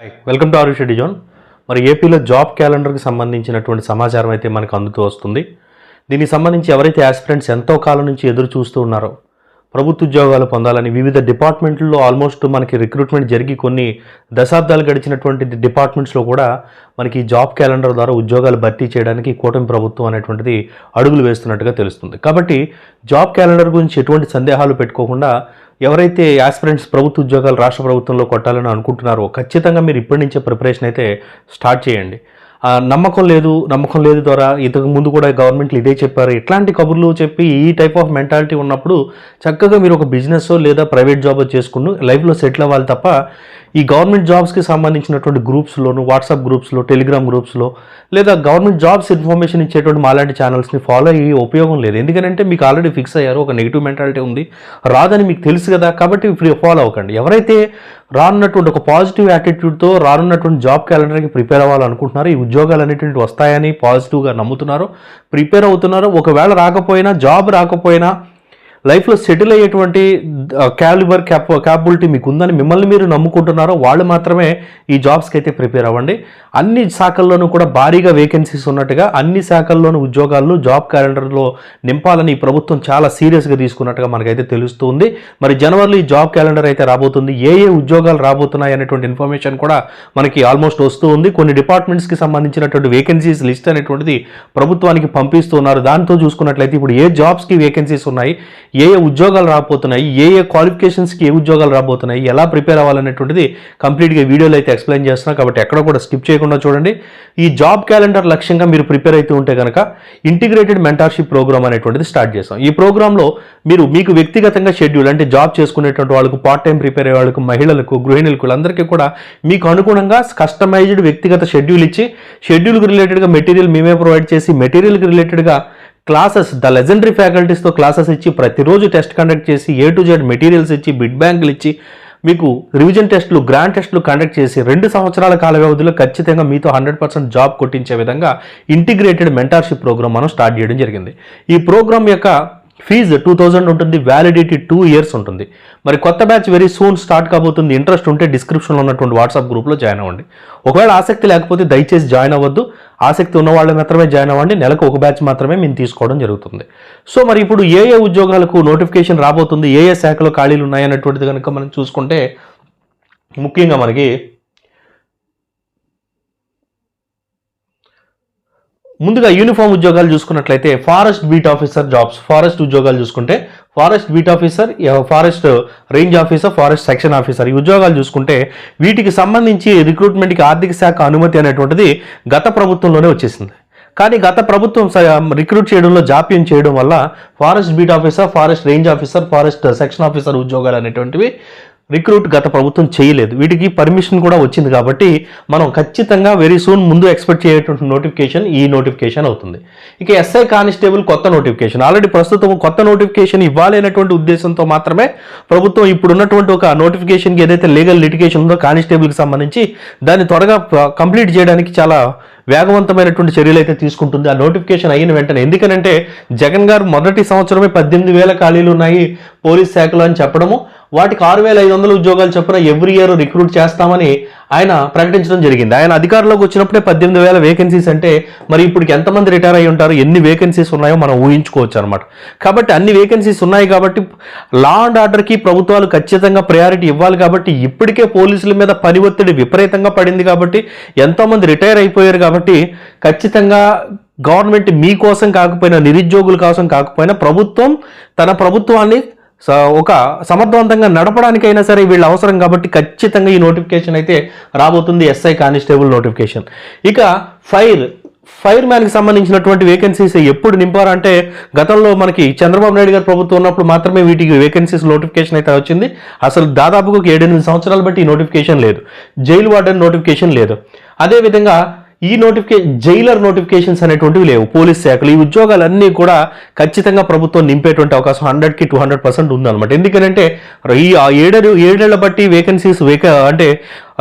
Welcome to ఆరు డిజోన్ zone మరి ఏపీలో జాబ్ క్యాలెండర్కి సంబంధించినటువంటి సమాచారం అయితే మనకు అందుతూ వస్తుంది. దీనికి సంబంధించి ఎవరైతే ఆస్పిరెంట్స్ ఎంతో కాలం నుంచి ఎదురు చూస్తూ ఉన్నారో ప్రభుత్వ ఉద్యోగాలు పొందాలని వివిధ డిపార్ట్మెంట్లో ఆల్మోస్ట్ మనకి రిక్రూట్మెంట్ జరిగి కొన్ని దశాబ్దాలు గడిచినటువంటి డిపార్ట్మెంట్స్లో కూడా మనకి జాబ్ క్యాలెండర్ ద్వారా ఉద్యోగాలు భర్తీ చేయడానికి కూటమి ప్రభుత్వం అనేటువంటిది అడుగులు వేస్తున్నట్టుగా తెలుస్తుంది. కాబట్టి జాబ్ క్యాలెండర్ గురించి ఎటువంటి సందేహాలు పెట్టుకోకుండా ఎవరైతే యాస్పిరెంట్స్ ప్రభుత్వ ఉద్యోగాలు రాష్ట్ర ప్రభుత్వంలో కొట్టాలని అనుకుంటున్నారో ఖచ్చితంగా మీరు ఇప్పటి నుంచే ప్రిపరేషన్ అయితే స్టార్ట్ చేయండి. నమ్మకం లేదు నమ్మకం లేదు ద్వారా ఇంతకు ముందు కూడా గవర్నమెంట్లు ఇదే చెప్పారు. ఇట్లాంటి కబుర్లు చెప్పి ఈ టైప్ ఆఫ్ మెంటాలిటీ ఉన్నప్పుడు చక్కగా మీరు ఒక బిజినెస్ లేదా ప్రైవేట్ జాబ్ చేసుకుని లైఫ్లో సెటిల్ అవ్వాలి తప్ప ఈ గవర్నమెంట్ జాబ్స్కి సంబంధించినటువంటి గ్రూప్స్లోను వాట్సాప్ గ్రూప్స్లో టెలిగ్రామ్ గ్రూప్స్లో లేదా గవర్నమెంట్ జాబ్స్ ఇన్ఫర్మేషన్ ఇచ్చేటువంటి మాలాంటి ఛానల్స్ని ఫాలో అయ్యి ఉపయోగం లేదు. ఎందుకంటే మీకు ఆల్రెడీ ఫిక్స్ అయ్యారు ఒక నెగిటివ్ మెంటాలిటీ ఉంది. రాదని మీకు తెలుసు కదా కాబట్టి ఫ్రీ ఫాలో అవ్వకండి. ఎవరైతే రానున్నటువంటి ఒక పాజిటివ్ యాటిట్యూడ్తో రానున్నటువంటి జాబ్ క్యాలెండర్కి ప్రిపేర్ అవ్వాలనుకుంటున్నారో ఈ ఉద్యోగాలు అనేటువంటి వస్తాయని పాజిటివ్గా నమ్ముతున్నారు ప్రిపేర్ అవుతున్నారు ఒకవేళ రాకపోయినా జాబ్ రాకపోయినా లైఫ్లో సెటిల్ అయ్యేటువంటి క్యాలిబర్ క్యాప్ క్యాపబిలిటీ మీకు ఉందని మిమ్మల్ని మీరు నమ్ముకుంటున్నారో వాళ్ళు మాత్రమే ఈ జాబ్స్కి అయితే ప్రిపేర్ అవ్వండి. అన్ని శాఖల్లోనూ కూడా భారీగా వేకెన్సీస్ ఉన్నట్టుగా అన్ని శాఖల్లోనూ ఉద్యోగాలను జాబ్ క్యాలెండర్లో నింపాలని ఈ ప్రభుత్వం చాలా సీరియస్గా తీసుకున్నట్టుగా మనకైతే తెలుస్తుంది. మరి జనవరిలో ఈ జాబ్ క్యాలెండర్ అయితే రాబోతుంది ఏ ఏ ఉద్యోగాలు రాబోతున్నాయి అనేటువంటి ఇన్ఫర్మేషన్ కూడా మనకి ఆల్మోస్ట్ వస్తూ ఉంది కొన్ని డిపార్ట్మెంట్స్కి సంబంధించినటువంటి వేకెన్సీస్ లిస్ట్ అనేటువంటిది ప్రభుత్వానికి పంపిస్తున్నారు. దాంతో చూసుకున్నట్లయితే ఇప్పుడు ఏ జాబ్స్కి వేకెన్సీస్ ఉన్నాయి ఏ ఏ ఉద్యోగాలు రాబోతున్నాయి ఏ ఏ క్వాలిఫికేషన్స్కి ఏ ఉద్యోగాలు రాబోతున్నాయి ఎలా ప్రిపేర్ అవ్వాలనేటువంటిది కంప్లీట్గా వీడియోలో అయితే ఎక్స్ప్లెయిన్ చేస్తున్నా. కాబట్టి ఎక్కడ కూడా స్కిప్ చేయకుండా చూడండి. ఈ జాబ్ క్యాలెండర్ లక్ష్యంగా మీరు ప్రిపేర్ అవుతూ ఉంటే కనుక ఇంటిగ్రేటెడ్ మెంటార్షిప్ ప్రోగ్రామ్ అనేటువంటిది స్టార్ట్ చేస్తాం. ఈ ప్రోగ్రాంలో మీరు మీకు వ్యక్తిగతంగా షెడ్యూల్ అంటే జాబ్ చేసుకునేటువంటి వాళ్ళకు పార్ట్ టైం ప్రిపేర్ అయ్యే వాళ్ళకు మహిళలకు గృహిణులకు అందరికీ కూడా మీకు అనుగుణంగా కస్టమైజ్డ్ వ్యక్తిగత షెడ్యూల్ ఇచ్చి షెడ్యూల్కి రిలేటెడ్గా మెటీరియల్ మేమే ప్రొవైడ్ చేసి మెటీరియల్కి రిలేటెడ్గా క్లాసెస్ ద లెజెండరీ ఫ్యాకల్టీస్తో క్లాసెస్ ఇచ్చి ప్రతిరోజు టెస్ట్ కండక్ట్ చేసి ఏ టు జెడ్ మెటీరియల్స్ ఇచ్చి బిడ్ బ్యాంకులు ఇచ్చి మీకు రివిజన్ టెస్టులు గ్రాండ్ టెస్టులు కండక్ట్ చేసి రెండు సంవత్సరాల కాల వ్యవధిలో ఖచ్చితంగా మీతో హండ్రెడ్ పర్సెంట్ జాబ్ కొట్టించే విధంగా ఇంటిగ్రేటెడ్ మెంటార్షిప్ ప్రోగ్రామ్ మనం స్టార్ట్ చేయడం జరిగింది. ఈ ప్రోగ్రామ్ యొక్క ఫీజు టూ థౌజండ్ ఉంటుంది వ్యాలిడిటీ టూ ఇయర్స్ ఉంటుంది. మరి కొత్త బ్యాచ్ వెరీ సూన్ స్టార్ట్ కాబోతుంది ఇంట్రెస్ట్ ఉంటే డిస్క్రిప్షన్లో ఉన్నటువంటి వాట్సాప్ గ్రూప్లో జాయిన్ అవ్వండి. ఒకవేళ ఆసక్తి లేకపోతే దయచేసి జాయిన్ అవ్వద్దు. ఆసక్తి ఉన్న వాళ్ళు మాత్రమే జాయిన్ అవ్వండి. నెలకు ఒక బ్యాచ్ మాత్రమే మేము తీసుకోవడం జరుగుతుంది. సో మరి ఇప్పుడు ఏ ఏ ఉద్యోగాలకు నోటిఫికేషన్ రాబోతుంది? ఏ ఏ శాఖలో ఖాళీలు ఉన్నాయన్నటువంటిది కనుక మనం చూసుకుంటే ముఖ్యంగా మనకి ముందుగా యూనిఫామ్ ఉద్యోగాలు చూసుకున్నట్లయితే forest beat officer jobs forest ఉద్యోగాలు చూసుకుంటే forest beat officer forest range officer forest section officer ఈ ఉద్యోగాలు చూసుకుంటే వీటికి సంబంధించి రిక్రూట్మెంట్కి ఆర్థిక శాఖ అనుమతి అనేటువంటిది గత ప్రభుత్వంలోనే వచ్చేసింది. కానీ గత ప్రభుత్వం రిక్రూట్ చేయడంలో జాప్యం చేయడం వల్ల forest beat officer forest range officer forest section officer ఉద్యోగాలు అనేటువంటివి రిక్రూట్ గత ప్రభుత్వం చేయలేదు. వీటికి పర్మిషన్ కూడా వచ్చింది కాబట్టి మనం ఖచ్చితంగా వెరీ సూన్ ముందు ఎక్స్పెక్ట్ చేయటువంటి నోటిఫికేషన్ ఈ నోటిఫికేషన్ అవుతుంది. ఇక ఎస్ఐ కానిస్టేబుల్ కొత్త నోటిఫికేషన్ ఆల్రెడీ ప్రస్తుతం కొత్త నోటిఫికేషన్ ఇవ్వాలనేటువంటి ఉద్దేశంతో మాత్రమే ప్రభుత్వం ఇప్పుడు ఉన్నటువంటి ఒక నోటిఫికేషన్కి ఏదైతే లీగల్ లిటిగేషన్ ఉందో కానిస్టేబుల్కి సంబంధించి దాన్ని త్వరగా కంప్లీట్ చేయడానికి చాలా వేగవంతమైనటువంటి చర్యలు అయితే తీసుకుంటుంది. ఆ నోటిఫికేషన్ అయిన వెంటనే ఎందుకనంటే జగన్ గారు మొదటి సంవత్సరమే పద్దెనిమిది వేల ఖాళీలు ఉన్నాయి పోలీస్ శాఖలో అని చెప్పడము. వాటికి ఆరు వేల ఐదు వందల ఉద్యోగాలు చొప్పున ఎవ్రీ ఇయర్ రిక్రూట్ చేస్తామని ఆయన ప్రకటించడం జరిగింది. ఆయన అధికారంలోకి వచ్చినప్పుడే పద్దెనిమిది వేల వేకెన్సీస్ అంటే మరి ఇప్పుడు ఎంతమంది రిటైర్ అయి ఉంటారు? ఎన్ని వేకెన్సీస్ ఉన్నాయో మనం ఊహించుకోవచ్చు అనమాట కాబట్టి అన్ని వేకెన్సీస్ ఉన్నాయి కాబట్టి లా అండ్ ఆర్డర్కి ప్రభుత్వాలు ఖచ్చితంగా ప్రయారిటీ ఇవ్వాలి కాబట్టి ఇప్పటికే పోలీసుల మీద పని ఒత్తిడి విపరీతంగా పడింది కాబట్టి ఎంతోమంది రిటైర్ అయిపోయారు కాబట్టి ఖచ్చితంగా గవర్నమెంట్ మీకోసం కాకపోయినా నిరుద్యోగుల కోసం కాకపోయినా ప్రభుత్వం తన ప్రభుత్వాన్ని సో ఒక సమర్థవంతంగా నడపడానికైనా సరే వీళ్ళు అవసరం కాబట్టి ఖచ్చితంగా ఈ నోటిఫికేషన్ అయితే రాబోతుంది ఎస్ఐ కానిస్టేబుల్ నోటిఫికేషన్. ఇక ఫైర్ ఫైర్ మ్యాన్కి సంబంధించినటువంటి వేకెన్సీస్ ఎప్పుడు నింపారంటే గతంలో మనకి చంద్రబాబు నాయుడు గారు ప్రభుత్వం ఉన్నప్పుడు మాత్రమే వీటికి వేకెన్సీస్ నోటిఫికేషన్ అయితే వచ్చింది. అసలు దాదాపుగా ఒక ఏడెనిమిది సంవత్సరాలు బట్టి ఈ నోటిఫికేషన్ లేదు. జైలు వార్డెన్ నోటిఫికేషన్ లేదు. అదేవిధంగా ఈ నోటిఫికే జైలర్ నోటిఫికేషన్స్ అనేటువంటివి లేవు. పోలీస్ శాఖలు ఈ ఉద్యోగాలన్నీ కూడా ఖచ్చితంగా ప్రభుత్వం నింపేటువంటి అవకాశం హండ్రెడ్కి టూ హండ్రెడ్ పర్సెంట్ ఉందన్నమాట. ఎందుకంటే ఈ ఆ ఏడేళ్ళ బట్టి వేకెన్సీస్ వేక అంటే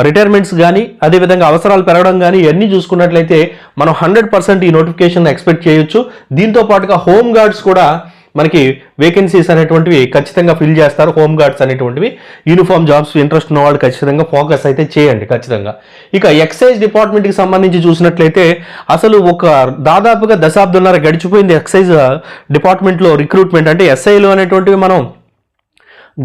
రిటైర్మెంట్స్ కానీ అదేవిధంగా అవసరాలు పెరగడం కానీ ఇవన్నీ చూసుకున్నట్లయితే మనం హండ్రెడ్ పర్సెంట్ ఈ నోటిఫికేషన్ ఎక్స్పెక్ట్ చేయొచ్చు. దీంతో పాటుగా హోమ్ గార్డ్స్ కూడా మనకి వేకెన్సీస్ అనేటువంటివి ఖచ్చితంగా ఫిల్ చేస్తారు హోమ్ గార్డ్స్ అనేటువంటివి. యూనిఫామ్ జాబ్స్ ఇంట్రెస్ట్ ఉన్న వాళ్ళు ఖచ్చితంగా ఫోకస్ అయితే చేయండి ఖచ్చితంగా. ఇక ఎక్సైజ్ డిపార్ట్మెంట్కి సంబంధించి చూసినట్లయితే అసలు ఒక దాదాపుగా దశాబ్దంన్నర గడిచిపోయింది ఎక్సైజ్ డిపార్ట్మెంట్లో రిక్రూట్మెంట్ అంటే ఎస్ఐలు అనేటువంటివి మనం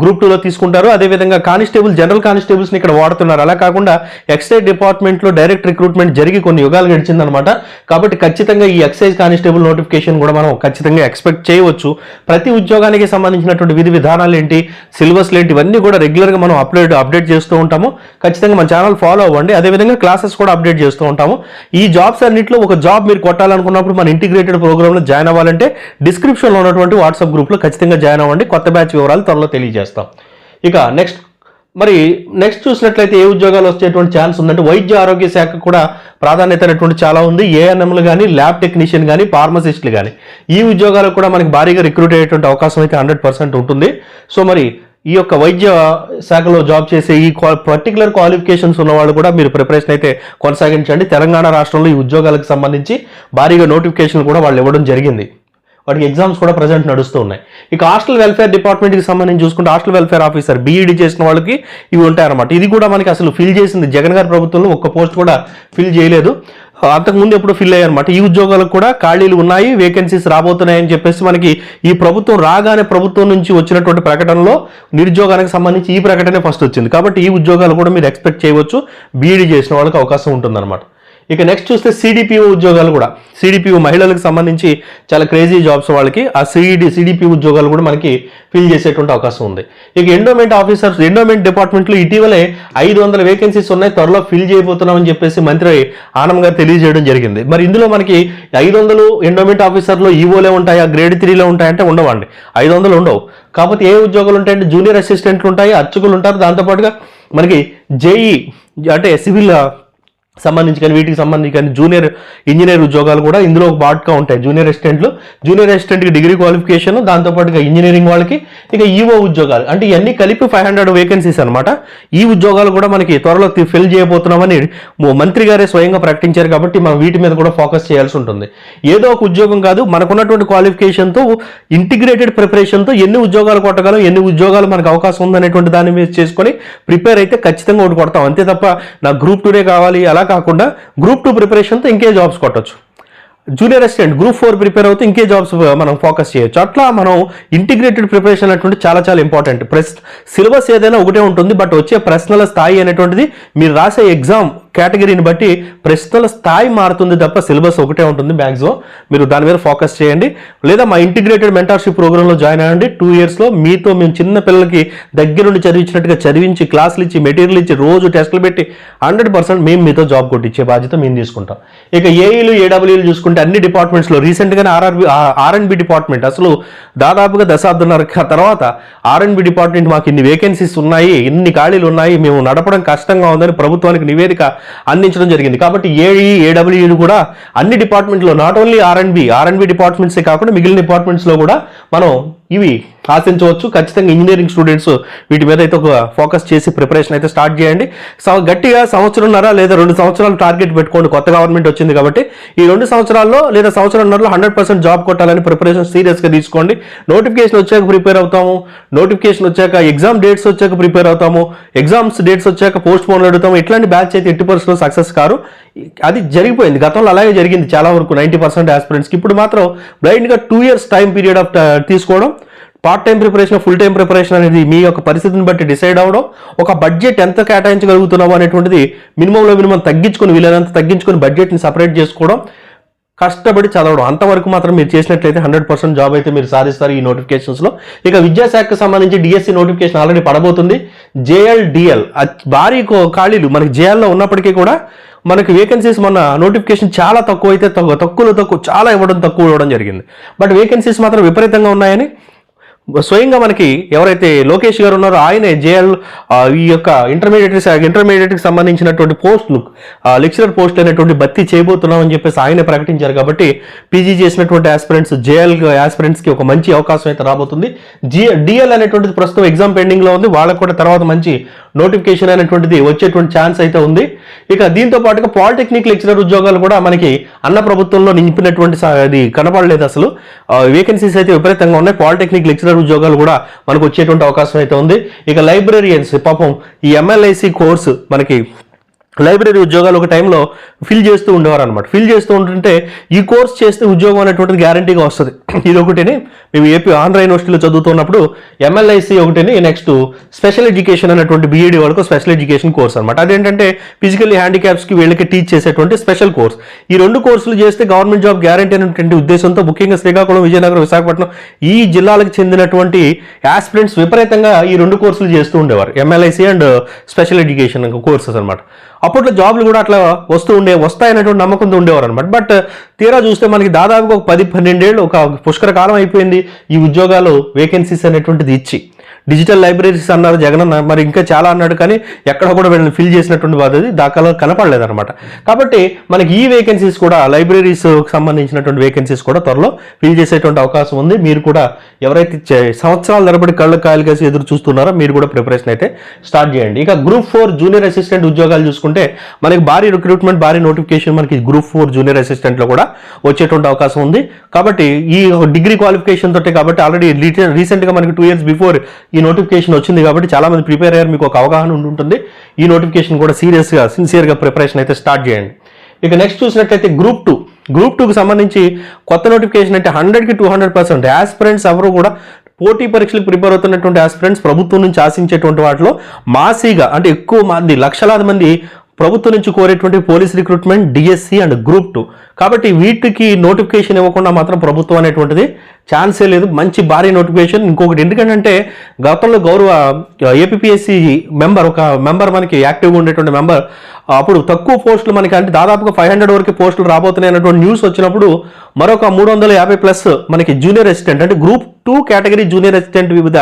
గ్రూప్ టూలో తీసుకుంటారు. అదేవిధంగా కానిస్టేబుల్ జనరల్ కానిస్టేబుల్స్ని ఇక్కడ వాడుతున్నారు. అలా కాకుండా ఎక్సైజ్ డిపార్ట్మెంట్లో డైరెక్ట్ రిక్రూట్మెంట్ జరిగి కొన్ని యుగాలు గడిచిందనమాట కాబట్టి ఖచ్చితంగా ఈ ఎక్సైజ్ కానిస్టేబుల్ నోటిఫికేషన్ కూడా మనం ఖచ్చితంగా ఎక్స్పెక్ట్ చేయవచ్చు. ప్రతి ఉద్యోగానికి సంబంధించినటువంటి విధి విధానాలు ఏంటి సిలబస్లు ఏంటి ఇవన్నీ కూడా రెగ్యులర్గా మనం అప్డేట్ అప్డేట్ చేస్తూ ఉంటాము. ఖచ్చితంగా మన ఛానల్ ఫాలో అవ్వండి. అదేవిధంగా క్లాసెస్ కూడా అప్డేట్ చేస్తూ ఉంటాము. ఈ జాబ్స్ అన్నింటిలో ఒక జాబ్ మీరు కొట్టాలనుకున్నప్పుడు మన ఇంటిగ్రేటెడ్ ప్రోగ్రామ్లో జాయిన్ అవ్వాలంటే డిస్క్రిప్షన్లో ఉన్నటువంటి వాట్సాప్ గ్రూప్లో ఖచ్చితంగా జాయిన్ అవ్వండి. కొత్త బ్యాచ్ వివరాలు త్వరలో తెలియజేస్తాం. ఇక నెక్స్ట్ మరి నెక్స్ట్ చూసినట్లయితే ఏ ఉద్యోగాలు వచ్చేటువంటి ఛాన్స్ ఉందంటే వైద్య ఆరోగ్య శాఖ కూడా ప్రాధాన్యత అనేటువంటి చాలా ఉంది. ఏఎన్ఎంలు కానీ ల్యాబ్ టెక్నీషియన్ కానీ ఫార్మసిస్టులు కానీ ఈ ఉద్యోగాలకు కూడా మనకి భారీగా రిక్రూట్ అయ్యేటువంటి అవకాశం అయితే హండ్రెడ్ పర్సెంట్ ఉంటుంది. సో మరి ఈ యొక్క వైద్య శాఖలో జాబ్ చేసే ఈ పర్టికులర్ క్వాలిఫికేషన్స్ ఉన్న వాళ్ళు కూడా మీరు ప్రిపరేషన్ అయితే కొనసాగించండి. తెలంగాణ రాష్ట్రంలో ఈ ఉద్యోగాలకు సంబంధించి భారీగా నోటిఫికేషన్ కూడా వాళ్ళు ఇవ్వడం జరిగింది. వాటికి ఎగ్జామ్స్ కూడా ప్రజెంట్ నడుస్తూ ఉన్నాయి. ఇక హాస్టల్ వెల్ఫేర్ డిపార్ట్మెంట్కి సంబంధించి చూసుకుంటే హాస్టల్ వెల్ఫేర్ ఆఫీసర్ బీఈడి చేసిన వాళ్ళకి ఇవి ఉంటాయన్నమాట. ఇది కూడా మనకి అసలు ఫిల్ చేసింది జగన్ గారి ప్రభుత్వంలో ఒక్క పోస్ట్ కూడా ఫిల్ చేయలేదు. అంతకుముందు ఎప్పుడు ఫిల్ అయ్యాయి అనమాట ఈ ఉద్యోగాలకు కూడా ఖాళీలు ఉన్నాయి వేకెన్సీస్ రాబోతున్నాయని చెప్పేసి మనకి ఈ ప్రభుత్వం రాగానే ప్రభుత్వం నుంచి వచ్చినటువంటి ప్రకటనలో నిరుద్యోగానికి సంబంధించి ఈ ప్రకటనే ఫస్ట్ వచ్చింది. కాబట్టి ఈ ఉద్యోగాలు కూడా మీరు ఎక్స్పెక్ట్ చేయవచ్చు. బీఈడి చేసిన వాళ్ళకి అవకాశం ఉంటుందన్నమాట. ఇక నెక్స్ట్ చూస్తే సిడిపిఓ ఉద్యోగాలు కూడా. సిడిపిఓ మహిళలకు సంబంధించి చాలా క్రేజీ జాబ్స్ వాళ్ళకి ఆ సిడి సిడిపి ఉద్యోగాలు కూడా మనకి ఫిల్ చేసేటువంటి అవకాశం ఉంది. ఇక ఎండోమెంట్ ఆఫీసర్స్ ఎండోమెంట్ డిపార్ట్మెంట్లో ఇటీవలే ఐదు వందల వేకెన్సీస్ ఉన్నాయి త్వరలో ఫిల్ చేయబోతున్నామని చెప్పేసి మంత్రి ఆనందంగా గారు తెలియజేయడం జరిగింది. మరి ఇందులో మనకి ఐదు వందలు ఎండోమెంట్ ఆఫీసర్లో ఈవోలే ఉంటాయా గ్రేడ్ త్రీలో ఉంటాయంటే ఉండవండి. ఐదు వందలు ఉండవు. కాకపోతే ఏ ఉద్యోగాలు ఉంటాయంటే జూనియర్ అసిస్టెంట్లు ఉంటాయి అర్చకులు ఉంటారు. దాంతోపాటుగా మనకి జేఈ అంటే సివిల్ సంబంధించి కానీ వీటికి సంబంధించి కానీ జూనియర్ ఇంజనీర్ ఉద్యోగాలు కూడా ఇందులో ఒక పార్ట్గా ఉంటాయి. జూనియర్ అసిస్టెంట్లు జూనియర్ అసిస్టెంట్కి డిగ్రీ క్వాలిఫికేషన్ దాంతోపాటుగా ఇంజనీరింగ్ వాళ్ళకి ఇక ఈవో ఉద్యోగాలు. అంటే ఇవన్నీ కలిపి ఫైవ్ హండ్రెడ్ వేకెన్సీస్ అనమాట ఈ ఉద్యోగాలు కూడా మనకి త్వరలో ఫిల్ చేయబోతున్నామని మంత్రి గారే స్వయంగా ప్రకటించారు కాబట్టి మనం వీటి మీద కూడా ఫోకస్ చేయాల్సి ఉంటుంది. ఏదో ఒక ఉద్యోగం కాదు మనకున్నటువంటి క్వాలిఫికేషన్తో ఇంటిగ్రేటెడ్ ప్రిపరేషన్తో ఎన్ని ఉద్యోగాలు కొట్టగలం ఎన్ని ఉద్యోగాలు మనకు అవకాశం ఉందనేటువంటి దాని మీద చేసుకొని ప్రిపేర్ అయితే ఖచ్చితంగా ఒకటి కొడతాం. అంతే తప్ప నా గ్రూప్ టూడే కావాలి అలా కాకుండా గ్రూప్ టూ ప్రిపరేషన్తో ఇంకే jobs కొట్టొచ్చు. Junior assistant group four prepare అవుతే ఇంకే జాబ్స్ uh, మనం ఫోకస్ చేయొచ్చు. అట్లా మనం ఇంటిగ్రేటెడ్ ప్రిపరేషన్ అనేటువంటి చాలా చాలా ఇంపార్టెంట్ ప్రశ్న సిలబస్ ఏదైనా ఒకటే ఉంటుంది బట్ వచ్చే ప్రశ్నల స్థాయి అనేటువంటిది మీరు రాసే ఎగ్జామ్ కేటగిరీని బట్టి ప్రశ్నల స్థాయి మారుతుంది తప్ప సిలబస్ ఒకటే ఉంటుంది మ్యాక్సిమం. మీరు దాని మీద ఫోకస్ చేయండి. లేదా మా ఇంటిగ్రేటెడ్ మెంటర్షిప్ ప్రోగ్రాంలో జాయిన్ అవ్వండి టూ ఇయర్స్లో మీతో మేము చిన్న పిల్లలకి దగ్గరుండి చదివించినట్టుగా చదివించి క్లాసులు ఇచ్చి మెటీరియల్ ఇచ్చి రోజు టెస్టులు పెట్టి హండ్రెడ్ పర్సెంట్ మేము మీతో జాబ్ కొట్టించే బాధ్యత మేము తీసుకుంటాం. ఇక ఏఈలు ఏడబ్ల్యూలు చూసుకుంటే అన్ని డిపార్ట్మెంట్స్లో రీసెంట్గానే ఆర్ఆర్బి ఆర్ఎన్బి డిపార్ట్మెంట్ అసలు దాదాపుగా దశాబ్దంన్నర తర్వాత ఆర్ఎన్బి డిపార్ట్మెంట్ మాకు ఇన్ని వేకెన్సీస్ ఉన్నాయి ఇన్ని ఖాళీలు ఉన్నాయి మేము నడపడం కష్టంగా ఉందని ప్రభుత్వానికి నివేదిక అందించడం జరిగింది. కాబట్టి ఏఈ ఏడబ్ల్యూలు e, కూడా అన్ని డిపార్ట్మెంట్లో not only R and B R and B డిపార్ట్మెంట్సే కాకుండా మిగిలిన డిపార్ట్మెంట్స్లో కూడా మనం ఇవి ఆశించవచ్చు. ఖచ్చితంగా ఇంజనీరింగ్ స్టూడెంట్స్ వీటి మీద అయితే ఒక ఫోకస్ చేసి ప్రిపరేషన్ అయితే స్టార్ట్ చేయండి. గట్టిగా సంవత్సరంన్నర లేదా రెండు సంవత్సరాలు టార్గెట్ పెట్టుకోండి. కొత్త గవర్నమెంట్ వచ్చింది కాబట్టి ఈ రెండు సంవత్సరాల్లో లేదా సంవత్సరంన్నరలో హండ్రెడ్ పర్సెంట్ జాబ్ కొట్టాలని ప్రిపరేషన్ సీరియస్గా తీసుకోండి. నోటిఫికేషన్ వచ్చాక ప్రిపేర్ అవుతాము. నోటిఫికేషన్ వచ్చాక ఎగ్జామ్ డేట్స్ వచ్చాక ప్రిపేర్ అవుతాము. ఎగ్జామ్స్ డేట్స్ వచ్చాక పోస్ట్ పోన్లు అడుగుతాము. ఇట్లాంటి బ్యాచ్ అయితే ఎట్టి పర్సెంట్ సక్సెస్ కారు. అది జరిగిపోయింది. గతంలో అలాగే జరిగింది. చాలా వరకు నైంటీ పర్సెంట్ ఆస్పిరెంట్స్కి ఇప్పుడు మాత్రం బ్లైండ్గా two years time period off తీసుకోవడం. Part time preparation full time preparation అనేది మీ యొక్క పరిస్థితిని బట్టి డిసైడ్ అవ్వడం ఒక బడ్జెట్ ఎంత కేటాయించగలుగుతున్నావు అనేటువంటిది మినిమంలో మినిమం తగ్గించుకొని వీలైనంత తగ్గించుకొని బడ్జెట్ని సపరేట్ చేసుకోవడం కష్టపడి చదవడం. అంతవరకు మాత్రం మీరు చేసినట్లయితే హండ్రెడ్ పర్సెంట్ జాబ్ అయితే మీరు సాధిస్తారు ఈ నోటిఫికేషన్స్లో ఇక విద్యాశాఖకు సంబంధించి డిఎస్సి నోటిఫికేషన్ ఆల్రెడీ పడబోతుంది. జేఎల్ డిఎల్ భారీ ఖాళీలు. మనకి జేఎల్లో ఉన్నప్పటికీ కూడా మనకి వేకెన్సీస్ మొన్న నోటిఫికేషన్ చాలా తక్కువ అయితే తక్కువ తక్కువలో తక్కువ చాలా ఇవ్వడం తక్కువ ఇవ్వడం జరిగింది. బట్ వేకెన్సీస్ మాత్రం విపరీతంగా ఉన్నాయని స్వయంగా మనకి ఎవరైతే లోకేష్ గారు ఉన్నారో ఆయనే జేఎల్ ఈ యొక్క ఇంటర్మీడియట్ ఇంటర్మీడియట్కి సంబంధించినటువంటి పోస్టులు లెక్చరర్ పోస్ట్ అనేటువంటి భర్తీ చేయబోతున్నామని చెప్పేసి ఆయనే ప్రకటించారు కాబట్టి పీజీ చేసినటువంటి ఆస్పిరెంట్స్ జేఎల్ ఆస్పిరెంట్స్కి ఒక మంచి అవకాశం అయితే రాబోతుంది. జి డిఎల్ అనేటువంటిది ప్రస్తుతం ఎగ్జామ్ పెండింగ్లో ఉంది. వాళ్ళకు కూడా తర్వాత మంచి నోటిఫికేషన్ అనేటువంటిది వచ్చేటువంటి ఛాన్స్ అయితే ఉంది. ఇక దీంతో పాటుగా పాలిటెక్నిక్ లెక్చరర్ ఉద్యోగాలు కూడా మనకి అన్న ప్రభుత్వంలో నింపినటువంటి అది కనపడలేదు అసలు. వేకెన్సీస్ అయితే విపరీతంగా ఉన్నాయి. పాలిటెక్నిక్ లెక్చరర్ ఉద్యోగాలు కూడా మనకు వచ్చేటువంటి అవకాశం అయితే ఉంది. ఇక లైబ్రరియన్స్ పాపం ఈ ఎంఎల్ఐసి కోర్సు మనకి లైబ్రరీ ఉద్యోగాలు ఒక టైంలో ఫిల్ చేస్తూ ఉండేవారు అనమాట ఫిల్ చేస్తూ ఉంటుంటే ఈ కోర్స్ చేస్తే ఉద్యోగం అనేటువంటిది గ్యారంటీగా వస్తుంది. ఇది ఒకటిని మేము ఏపీ ఆంధ్ర యూనివర్సిటీలో చదువుతున్నప్పుడు ఎంఎల్ఐసి ఒకటిని నెక్స్ట్ స్పెషల్ ఎడ్యుకేషన్ అనేటువంటి బీఈడి వాళ్ళకు స్పెషల్ ఎడ్యుకేషన్ కోర్స్ అనమాట అదేంటంటే ఫిజికల్లీ హ్యాండిక్యాప్స్కి వీళ్ళకి టీచ్ చేసేటువంటి స్పెషల్ కోర్స్ ఈ రెండు కోర్సులు చేస్తే గవర్నమెంట్ జాబ్ గ్యారంటీ అనేటువంటి ఉద్దేశంతో ముఖ్యంగా శ్రీకాకుళం విజయనగరం విశాఖపట్నం ఈ జిల్లాలకు చెందినటువంటి యాస్పిరెంట్స్ విపరీతంగా ఈ రెండు కోర్సులు చేస్తూ ఉండేవారు. MLIC and special education courses అనమాట అప్పట్లో జాబ్లు కూడా అట్లా వస్తూ ఉండే వస్తాయనేటువంటి నమ్మకంతో ఉండేవారు అనమాట బట్ uh, తీరా చూస్తే మనకి దాదాపుగా ఒక పది పన్నెండేళ్ళు ఒక పుష్కర కాలం అయిపోయింది ఈ ఉద్యోగాలు వేకెన్సీస్ అనేటువంటిది ఇచ్చి. డిజిటల్ లైబ్రరీస్ అన్నారు జగన్ అన్న మరి ఇంకా చాలా అన్నాడు కానీ ఎక్కడ కూడా వీళ్ళని ఫిల్ చేసినటువంటి పద్ధతి దాఖలా కనపడలేదు అనమాట కాబట్టి మనకి ఈ వేకెన్సీస్ కూడా లైబ్రరీస్ సంబంధించినటువంటి వేకెన్సీస్ కూడా త్వరలో ఫిల్ చేసేటువంటి అవకాశం ఉంది. మీరు కూడా ఎవరైతే చే- సంవత్సరాల తరబడి కళ్ళు కాయలు కలిసి ఎదురు చూస్తున్నారో మీరు కూడా ప్రిపరేషన్ అయితే స్టార్ట్ చేయండి. ఇక గ్రూప్ ఫోర్ జూనియర్ అసిస్టెంట్ ఉద్యోగాలు చూసుకుంటే మనకి భారీ రిక్రూట్మెంట్ భారీ నోటిఫికేషన్ మనకి గ్రూప్ ఫోర్ జూనియర్ అసిస్టెంట్లో కూడా వచ్చేటువంటి అవకాశం ఉంది. కాబట్టి ఈ డిగ్రీ క్వాలిఫికేషన్ తోటే కాబట్టి ఆల్రెడీ రీసెంట్గా మనకి టూ ఇయర్స్ బిఫోర్ ఈ నోటిఫికేషన్ వచ్చింది కాబట్టి చాలా మంది ప్రిపేర్ అయ్యారు మీకు ఒక అవగాహన ఉండి ఉంటుంది. ఈ నోటిఫికేషన్ కూడా సీరియస్గా సిన్సియర్గా ప్రిపరేషన్ అయితే స్టార్ట్ చేయండి. ఇక నెక్స్ట్ చూసినట్లయితే గ్రూప్ టూ గ్రూప్ టూకి సంబంధించి కొత్త నోటిఫికేషన్ అంటే హండ్రెడ్కి టూ హండ్రెడ్ పర్సెంట్ యాస్పిరెంట్స్ ఎవరు కూడా పోటీ పరీక్షలకు ప్రిపేర్ అవుతున్నటువంటి ఆస్పిరెంట్స్ ప్రభుత్వం నుంచి ఆశించేటువంటి వాటిలో మాసీగా అంటే ఎక్కువ మంది లక్షలాది మంది ప్రభుత్వం నుంచి కోరేటువంటి police recruitment DSC and group two కాబట్టి వీటికి నోటిఫికేషన్ ఇవ్వకుండా మాత్రం ప్రభుత్వం అనేటువంటిది ఛాన్సే లేదు. మంచి భారీ నోటిఫికేషన్ ఇంకొకటి ఎందుకంటే గతంలో గౌరవ ఏపీఎస్సి మెంబర్ ఒక మెంబర్ మనకి యాక్టివ్గా ఉండేటువంటి మెంబర్ అప్పుడు తక్కువ పోస్టులు మనకి అంటే దాదాపుగా ఫైవ్ హండ్రెడ్ వరకు పోస్టులు రాబోతున్నాయి అన్నటువంటి న్యూస్ వచ్చినప్పుడు మరొక మూడు వందల యాభై ప్లస్ మనకి జూనియర్ అసిస్టెంట్ అంటే group two category junior assistant వివిధ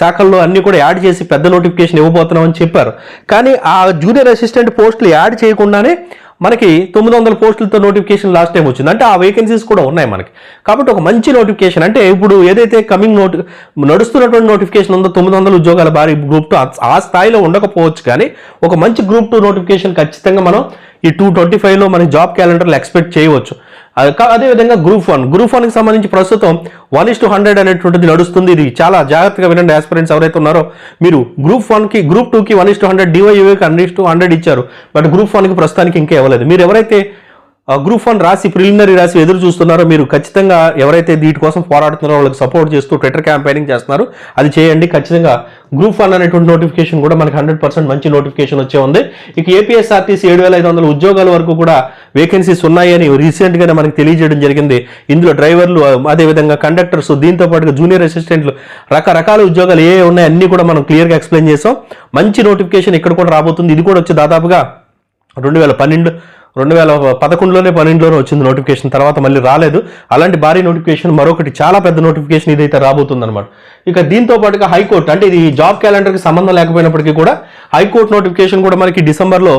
శాఖల్లో అన్ని కూడా యాడ్ చేసి పెద్ద నోటిఫికేషన్ ఇవ్వబోతున్నామని చెప్పారు. కానీ ఆ జూనియర్ అసిస్టెంట్ పోస్టులు యాడ్ చేయకుండానే మనకి తొమ్మిది వందల పోస్టులతో నోటిఫికేషన్ లాస్ట్ టైం వచ్చింది. అంటే ఆ వేకెన్సీస్ కూడా ఉన్నాయి మనకి. కాబట్టి ఒక మంచి నోటిఫికేషన్ అంటే ఇప్పుడు ఏదైతే కమింగ్ నోటి నడుస్తున్నటువంటి నోటిఫికేషన్ ఉందో తొమ్మిది వందల ఉద్యోగాల భారీ గ్రూప్ టూ ఆ స్థాయిలో ఉండకపోవచ్చు కానీ ఒక మంచి గ్రూప్ టూ నోటిఫికేషన్ ఖచ్చితంగా మనం ఈ టూ ట్వంటీ ఫైవ్లో మన జాబ్ క్యాలెండర్లు ఎక్స్పెక్ట్ చేయవచ్చు. అదేవిధంగా గ్రూప్ వన్. గ్రూప్ వన్కి సంబంధించి ప్రస్తుతం వన్ ఇస్ టు హండ్రెడ్ అనేటువంటిది నడుస్తుంది. ఇది చాలా జాగ్రత్తగా వినండి ఆస్పిరెంట్స్ ఎవరైతే ఉన్నారో. మీరు గ్రూప్ వన్కి గ్రూప్ టూకి వన్ ఇస్ టు హండ్రెడ్ డివైయూకి వన్ ఇస్ టు హండ్రెడ్ ఇచ్చారు. బట్ గ్రూప్ వన్కి ప్రస్తుతానికి ఇంకా ఇవ్వలేదు మీరు ఎవరైతే గ్రూప్ వన్ రాసి ప్రిలిమినరీ రాసి ఎదురు చూస్తున్నారో. మీరు ఖచ్చితంగా ఎవరైతే వీటి కోసం పోరాడుతున్నారో వాళ్ళకి సపోర్ట్ చేస్తూ ట్విట్టర్ క్యాంపెయినింగ్ చేస్తున్నారు. అది చేయండి. ఖచ్చితంగా గ్రూప్ వన్ అనేటువంటి నోటిఫికేషన్ కూడా మనకి హండ్రెడ్ పర్సెంట్ మంచి నోటిఫికేషన్ వచ్చే ఉంది. ఇక ఏపీఎస్ఆర్టీసీ ఏడు వేల ఐదు వందల ఉద్యోగాల వరకు కూడా వేకెన్సీస్ ఉన్నాయని రీసెంట్గానే మనకి తెలియజేయడం జరిగింది. ఇందులో డ్రైవర్లు అదేవిధంగా కండక్టర్స్ దీంతో పాటుగా జూనియర్ అసిస్టెంట్లు రకరకాల ఉద్యోగాలు ఏ ఉన్నాయి అన్ని కూడా మనం క్లియర్గా ఎక్స్ప్లెయిన్ చేసాం మంచి నోటిఫికేషన్ ఇక్కడ కూడా రాబోతుంది. ఇది కూడా వచ్చి దాదాపుగా రెండు వేల పన్నెండు రెండు వేల పదకొండులోనే పన్నెండులోనే వచ్చింది నోటిఫికేషన్ తర్వాత మళ్ళీ రాలేదు. అలాంటి భారీ నోటిఫికేషన్ మరొకటి చాలా పెద్ద నోటిఫికేషన్ ఇదైతే రాబోతుంది అనమాట ఇక దీంతో పాటుగా హైకోర్టు అంటే ఇది జాబ్ క్యాలెండర్కి సంబంధం లేకపోయినప్పటికీ కూడా హైకోర్టు నోటిఫికేషన్ కూడా మనకి డిసెంబర్లో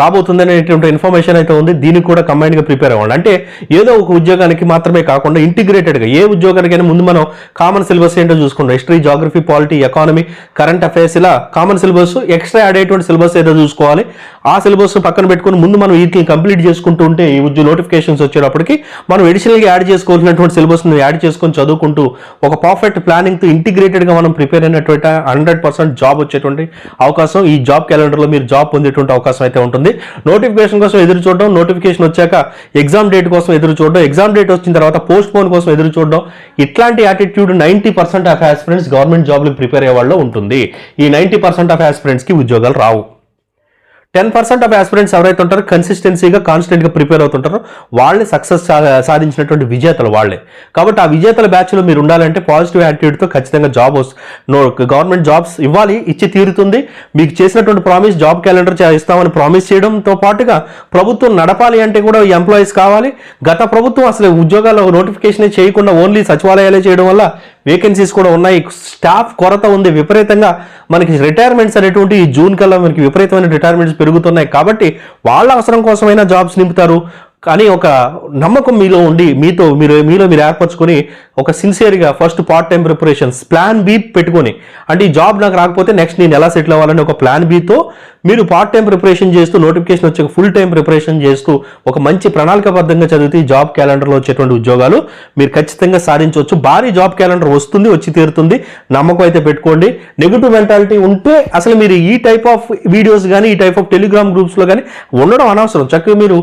రాబోతుంది అనేటువంటి ఇన్ఫర్మేషన్ అయితే ఉంది. దీనికి కూడా కంబైన్గా ప్రిపేర్ అవ్వండి. అంటే ఏదో ఒక ఉద్యోగానికి మాత్రమే కాకుండా ఇంటిగ్రేటెడ్గా ఏ ఉద్యోగానికైనా ముందు మనం కామన్ సిలబస్ ఏంటో చూసుకుంటాం history geography polity economy current affairs ఇలా కామన్ సిలబస్ ఎక్స్ట్రా యాడ్ అయ్యేటువంటి సిలబస్ ఏదో చూసుకోవాలి. ఆ సిలబస్ పక్కన పెట్టుకుని ముందు మనం వీటిని కంప్లీట్ చేసుకుంటూ ఉంటే ఈ ఉద్యోగ నోటిఫికేషన్స్ వచ్చేటప్పటికి మనం అడిషనల్గా యాడ్ చేసుకోవాల్సినటువంటి సిలబస్ని యాడ్ చేసుకొని చదువుకుంటూ ఒక పర్ఫెక్ట్ ప్లానింగ్తో ఇంటిగ్రేటెడ్గా మనం ప్రిపేర్ అయినటువంటి హండ్రెడ్ పర్సెంట్ జాబ్ వచ్చేటువంటి అవకాశం. ఈ జాబ్ క్యాలెండర్లో మీరు జాబ్ పొందేటువంటి అవకాశం అయితే ఉంటుంది. నోటిఫికేషన్ కోసం ఎదురు చూడడం నోటిఫికేషన్ వచ్చాక ఎగ్జామ్ డేట్ కోసం ఎదురు చూడడం ఎగ్జామ్ డేట్ వచ్చిన తర్వాత పోస్ట్ పోన్ కోసం ఎదురు చూడడం ఇట్లాంటి attitude ninety percent of aspirants government జాబ్లకు prepare అయ్యే వాళ్ళు ఉంటుంది. ఈ నైంటీ పర్సెంట్ ఆఫ్ ఆస్పిరెంట్స్కి ఉద్యోగాలు రావు. టెన్ పర్సెంట్ ఆఫ్ ఆస్పిరెంట్స్ ఎవరైతే ఉంటారో కన్సిస్టెన్సీగా కాన్స్టెంట్గా ప్రిపేర్ అవుతుంటారో వాళ్ళే సక్సెస్ సాధించినటువంటి విజేతలు వాళ్ళే. కాబట్టి ఆ విజేతల బ్యాచ్లో మీరు ఉండాలంటే పాజిటివ్ యాటిట్యూడ్తో ఖచ్చితంగా జాబ్ గవర్నమెంట్ జాబ్స్ ఇవ్వాలి ఇచ్చి తీరుతుంది. మీకు చేసినటువంటి ప్రామిస్ జాబ్ క్యాలెండర్ ఇస్తామని ప్రామిస్ చేయడంతో పాటుగా ప్రభుత్వం నడపాలి అంటే కూడా ఈ ఎంప్లాయీస్ కావాలి. గత ప్రభుత్వం అసలు ఉద్యోగాల నోటిఫికేషన్ చేయకుండా ఓన్లీ సచివాలయాలే చేయడం వల్ల వేకెన్సీస్ కూడా ఉన్నాయి. స్టాఫ్ కొరత ఉంది. విపరీతంగా మనకి రిటైర్మెంట్స్ అనేటువంటి జూన్ కల్లా మనకి విపరీతమైన రిటైర్మెంట్స్ పెరుగుతున్నాయి. కాబట్టి వాళ్ళ అవసరం కోసమైనా జాబ్స్ నింపుతారు. కానీ ఒక నమ్మకం మీలో ఉండి మీతో మీరు మీలో మీరు ఏర్పరచుకొని ఒక సిన్సియర్గా first part time preparations plan B పెట్టుకొని అంటే ఈ జాబ్ నాకు రాకపోతే నెక్స్ట్ నేను ఎలా సెటిల్ అవ్వాలని ఒక ప్లాన్ బితో మీరు పార్ట్ టైం ప్రిపరేషన్ చేస్తూ నోటిఫికేషన్ వచ్చే ఫుల్ టైం ప్రిపరేషన్ చేస్తూ ఒక మంచి ప్రణాళికబద్ధంగా చదివితే ఈ జాబ్ క్యాలెండర్లో వచ్చేటువంటి ఉద్యోగాలు మీరు ఖచ్చితంగా సాధించవచ్చు. భారీ జాబ్ క్యాలెండర్ వస్తుంది వచ్చి తీరుతుంది. నమ్మకం అయితే పెట్టుకోండి. నెగిటివ్ మెంటాలిటీ ఉంటే అసలు మీరు ఈ టైప్ ఆఫ్ వీడియోస్ కానీ ఈ టైప్ ఆఫ్ టెలిగ్రామ్ గ్రూప్స్లో కానీ ఉండడం అనవసరం. చక్కగా మీరు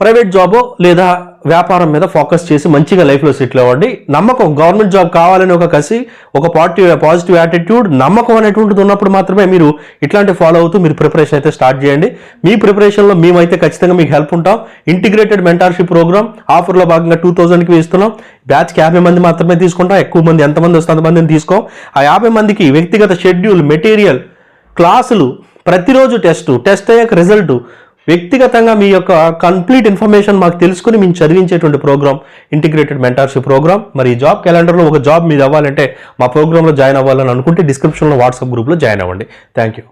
ప్రైవేట్ జాబో లేదా వ్యాపారం మీద ఫోకస్ చేసి మంచిగా లైఫ్లో సెటిల్ అవ్వండి. నమ్మకం గవర్నమెంట్ జాబ్ కావాలని ఒక కసి ఒక పాజిటివ్ పాజిటివ్ యాటిట్యూడ్ నమ్మకం అనేటువంటిది ఉన్నప్పుడు మాత్రమే మీరు ఇట్లాంటి ఫాలో అవుతూ మీరు ప్రిపరేషన్ అయితే స్టార్ట్ చేయండి. మీ ప్రిపరేషన్లో మేమైతే ఖచ్చితంగా మీకు హెల్ప్ ఉంటాం. ఇంటిగ్రేటెడ్ మెంటార్షిప్ ప్రోగ్రామ్ ఆఫర్లో భాగంగా టూ థౌజండ్కి ఇస్తున్నాం బ్యాచ్కి యాభై మంది మాత్రమే తీసుకుంటాం. ఎక్కువ మంది ఎంతమంది వస్తే అంతమందిని తీసుకోం. ఆ యాభై మందికి వ్యక్తిగత షెడ్యూల్ మెటీరియల్ క్లాసులు ప్రతిరోజు టెస్టు టెస్ట్ అయ్యాక రిజల్ట్ వ్యక్తిగతంగా మీ యొక్క కంప్లీట్ ఇన్ఫర్మేషన్ మాకు తెలుసుకుని మేము చదివించేటువంటి ప్రోగ్రామ్ ఇంటిగ్రేటెడ్ మెంటార్షిప్ ప్రోగ్రామ్ మరి జాబ్ క్యాలెండర్లో ఒక జాబ్ మీద అవ్వాలంటే మా ప్రోగ్రాంలో జాయిన్ అవ్వాలని అనుకుంటే డిస్క్రిప్షన్లో వాట్సాప్ గ్రూప్లో జాయిన్ అవ్వండి. Thank you.